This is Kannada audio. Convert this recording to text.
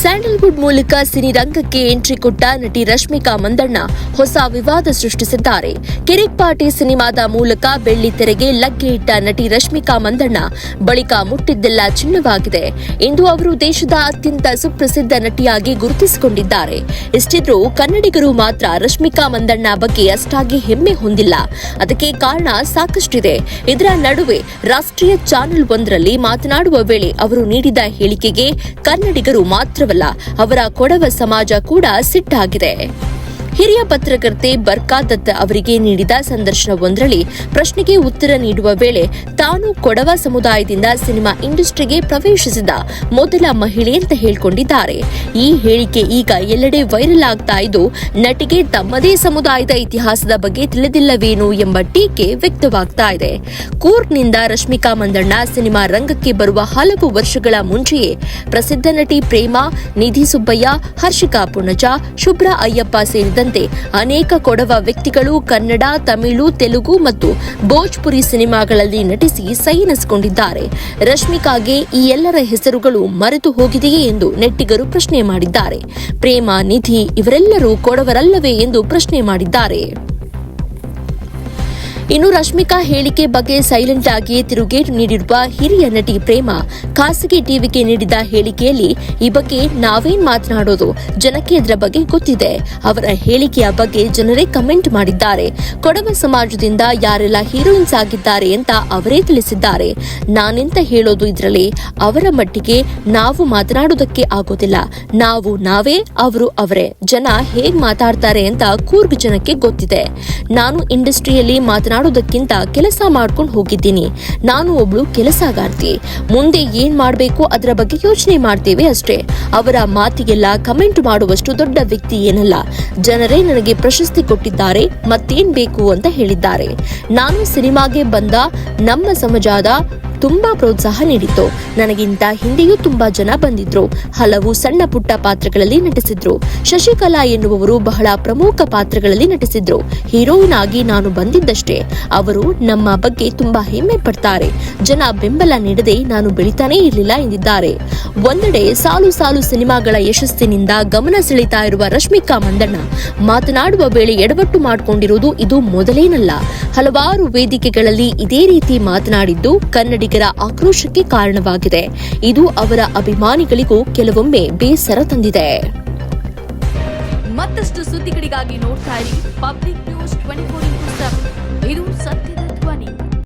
ಸ್ಯಾಂಡಲ್ವುಡ್ ಮೂಲಕ ಸಿನಿರಂಗಕ್ಕೆ ಎಂಟ್ರಿ ಕೊಟ್ಟ ನಟಿ ರಶ್ಮಿಕಾ ಮಂದಣ್ಣ ಹೊಸ ವಿವಾದ ಸೃಷ್ಟಿಸಿದ್ದಾರೆ. ಕಿರಿಕ್ ಪಾರ್ಟಿ ಸಿನಿಮಾದ ಮೂಲಕ ಬೆಳ್ಳಿ ತೆರೆಗೆ ಲಗ್ಗೆ ಇಟ್ಟ ನಟಿ ರಶ್ಮಿಕಾ ಮಂದಣ್ಣ ಬಳಿಕ ಮುಟ್ಟಿದ್ದೆಲ್ಲ ಚಿನ್ನವಾಗಿದೆ ಇಂದು ಅವರು ದೇಶದ ಅತ್ಯಂತ ಸುಪ್ರಸಿದ್ಧ ನಟಿಯಾಗಿ ಗುರುತಿಸಿಕೊಂಡಿದ್ದಾರೆ. ಇಷ್ಟಿದ್ರೂ ಕನ್ನಡಿಗರು ಮಾತ್ರ ರಶ್ಮಿಕಾ ಮಂದಣ್ಣ ಬಗ್ಗೆ ಅಷ್ಟಾಗಿ ಹೆಮ್ಮೆ ಹೊಂದಿಲ್ಲ. ಅದಕ್ಕೆ ಕಾರಣ ಸಾಕಷ್ಟಿದೆ. ಇದರ ನಡುವೆ ರಾಷ್ಟ್ರೀಯ ಚಾನೆಲ್ ಒಂದರಲ್ಲಿ ಮಾತನಾಡುವ ವೇಳೆ ಅವರು ನೀಡಿದ ಹೇಳಿಕೆಗೆ ಕನ್ನಡಿಗರು ಮಾತ್ರವಲ್ಲ ಅವರ ಕೊಡವ ಸಮಾಜ ಕೂಡ ಸಿಟ್ಟಾಗಿದೆ. ಹಿರಿಯ ಪತ್ರಕರ್ತೆ ಬರ್ಕಾ ದತ್ತ ಅವರಿಗೆ ನೀಡಿದ ಸಂದರ್ಶನವೊಂದರಲ್ಲಿ ಪ್ರಶ್ನೆಗೆ ಉತ್ತರ ನೀಡುವ ವೇಳೆ ತಾನು ಕೊಡವ ಸಮುದಾಯದಿಂದ ಸಿನಿಮಾ ಇಂಡಸ್ಟ್ರಿಗೆ ಪ್ರವೇಶಿಸಿದ ಮೊದಲ ಮಹಿಳೆ ಅಂತ ಹೇಳಿಕೊಂಡಿದ್ದಾರೆ. ಈ ಹೇಳಿಕೆ ಈಗ ಎಲ್ಲೆಡೆ ವೈರಲ್ ಆಗ್ತಾ ಇದ್ದು, ನಟಿಗೆ ತಮ್ಮದೇ ಸಮುದಾಯದ ಇತಿಹಾಸದ ಬಗ್ಗೆ ತಿಳಿದಿಲ್ಲವೇನು ಎಂಬ ಟೀಕೆ ವ್ಯಕ್ತವಾಗ್ತಾ ಇದೆ. ಕೂರ್ಗ್ನಿಂದ ರಶ್ಮಿಕಾ ಮಂದಣ್ಣ ಸಿನಿಮಾ ರಂಗಕ್ಕೆ ಬರುವ ಹಲವು ವರ್ಷಗಳ ಮುಂಚೆಯೇ ಪ್ರಸಿದ್ಧ ನಟಿ ಪ್ರೇಮ, ನಿಧಿ ಸುಬ್ಬಯ್ಯ, ಹರ್ಷಿಕಾ ಪುಣಜ, ಶುಭ್ರ ಅಯ್ಯಪ್ಪ ಸೇರಿದಂತೆ ಅನೇಕ ಕೊಡವ ವ್ಯಕ್ತಿಗಳು ಕನ್ನಡ, ತಮಿಳು, ತೆಲುಗು ಮತ್ತು ಭೋಜ್ಪುರಿ ಸಿನಿಮಾಗಳಲ್ಲಿ ನಟಿಸಿ ಸೈನಿಸಿಕೊಂಡಿದ್ದಾರೆ ರಶ್ಮಿಕಾಗೆ ಈ ಎಲ್ಲರ ಹೆಸರುಗಳು ಮರೆತು ಹೋಗಿದೆಯೇ ಎಂದು ನೆಟ್ಟಿಗರು ಪ್ರಶ್ನೆ ಮಾಡಿದ್ದಾರೆ. ಪ್ರೇಮ, ನಿಧಿ ಇವರೆಲ್ಲರೂ ಕೊಡವರಲ್ಲವೇ ಎಂದು ಪ್ರಶ್ನೆ ಮಾಡಿದ್ದಾರೆ. ಇನ್ನು ರಶ್ಮಿಕಾ ಹೇಳಿಕೆ ಬಗ್ಗೆ ಸೈಲೆಂಟ್ ಆಗಿ ತಿರುಗೇಟು ನೀಡಿರುವ ಹಿರಿಯ ನಟಿ ಪ್ರೇಮ, ಖಾಸಗಿ ಟಿವಿಗೆ ನೀಡಿದ ಹೇಳಿಕೆಯಲ್ಲಿ ಈ ಬಗ್ಗೆ ನಾವೇನ್ ಮಾತನಾಡೋದು? ಜನಕ್ಕೆ ಇದರ ಬಗ್ಗೆ ಗೊತ್ತಿದೆ. ಅವರ ಹೇಳಿಕೆಯ ಬಗ್ಗೆ ಜನರೇ ಕಮೆಂಟ್ ಮಾಡಿದ್ದಾರೆ. ಕೊಡವ ಸಮಾಜದಿಂದ ಯಾರೆಲ್ಲ ಹೀರೋಯಿನ್ಸ್ ಆಗಿದ್ದಾರೆ ಅಂತ ಅವರೇ ತಿಳಿಸಿದ್ದಾರೆ. ನಾನೆಂತ ಹೇಳೋದು ಇದರಲ್ಲಿ? ಅವರ ಮಟ್ಟಿಗೆ ನಾವು ಮಾತನಾಡೋದಕ್ಕೆ ಆಗೋದಿಲ್ಲ. ನಾವು, ನಾವೇ ಅವರು, ಅವರೇ. ಜನ ಹೇಗ್ ಮಾತಾಡ್ತಾರೆ ಅಂತ ಕೂರ್ಗ್ ಜನಕ್ಕೆ ಗೊತ್ತಿದೆ. ನಾನು ಇಂಡಸ್ಟ್ರಿಯಲ್ಲಿ ಮಾತನಾಡೋದಕ್ಕಿಂತ ಕೆಲಸ ಮಾಡ್ಕೊಂಡು ಹೋಗಿದ್ದೀನಿ. ನಾನು ಒಬ್ಳು ಕೆಲಸಗಾರ್ತಿ. ಮುಂದೆ ಏನ್ ಮಾಡಬೇಕು ಅದರ ಬಗ್ಗೆ ಯೋಚನೆ ಮಾಡ್ತೇವೆ ಅಷ್ಟೇ. ಅವರ ಮಾತಿಗೆಲ್ಲ ಕಮೆಂಟ್ ಮಾಡುವಷ್ಟು ದೊಡ್ಡ ವ್ಯಕ್ತಿ ಏನಲ್ಲ. ಜನರೇ ನನಗೆ ಪ್ರಶಸ್ತಿ ಕೊಟ್ಟಿದ್ದಾರೆ, ಮತ್ತೇನ್ ಬೇಕು ಅಂತ ಹೇಳಿದ್ದಾರೆ. ನಾನು ಸಿನಿಮಾಗೆ ಬಂದ, ನಮ್ಮ ಸಮಾಜದ ತುಂಬಾ ಪ್ರೋತ್ಸಾಹ ನೀಡಿತ್ತು. ನನಗಿಂತ ಹಿಂದೆಯೂ ತುಂಬಾ ಜನ ಬಂದಿದ್ರು. ಹಲವು ಸಣ್ಣ ಪುಟ್ಟ ಪಾತ್ರಗಳಲ್ಲಿ ನಟಿಸಿದ್ರು. ಶಶಿಕಲಾ ಎನ್ನುವವರು ಬಹಳ ಪ್ರಮುಖ ಪಾತ್ರಗಳಲ್ಲಿ ನಟಿಸಿದ್ರು. ಹೀರೋಯಿನ್ ಆಗಿ ನಾನು ಬಂದಿದ್ದಷ್ಟೇ. ಅವರು ನಮ್ಮ ಬಗ್ಗೆ ತುಂಬಾ ಹೆಮ್ಮೆ ಪಡ್ತಾರೆ. ಜನ ಬೆಂಬಲ ನೀಡದೆ ನಾನು ಬೆಳಿತಾನೇ ಇರಲಿಲ್ಲ ಎಂದಿದ್ದಾರೆ. ಒಂದೆಡೆ ಸಾಲು ಸಾಲು ಸಿನಿಮಾಗಳ ಯಶಸ್ಸಿನಿಂದ ಗಮನ ಸೆಳೀತಾ ಇರುವ ರಶ್ಮಿಕಾ ಮಂದಣ್ಣ, ಮಾತನಾಡುವ ವೇಳೆ ಎಡವಟ್ಟು ಮಾಡಿಕೊಂಡಿರುವುದು ಇದು ಮೊದಲೇನಲ್ಲ. ಹಲವಾರು ವೇದಿಕೆಗಳಲ್ಲಿ ಇದೇ ರೀತಿ ಮಾತನಾಡಿದ್ದು ಕನ್ನಡಿಗರ ಆಕ್ರೋಶಕ್ಕೆ ಕಾರಣವಾಗಿದೆ. ಇದು ಅವರ ಅಭಿಮಾನಿಗಳಿಗೂ ಕೆಲವೊಮ್ಮೆ ಬೇಸರ ತಂದಿದೆ. ಮತ್ತಷ್ಟು ಸುದ್ದಿಗಳಿಗಾಗಿ ನೋಡ್ತಾ ಇರಿ public news twenty four into seven. ಇದು ಸತ್ಯದ ಧ್ವನಿ.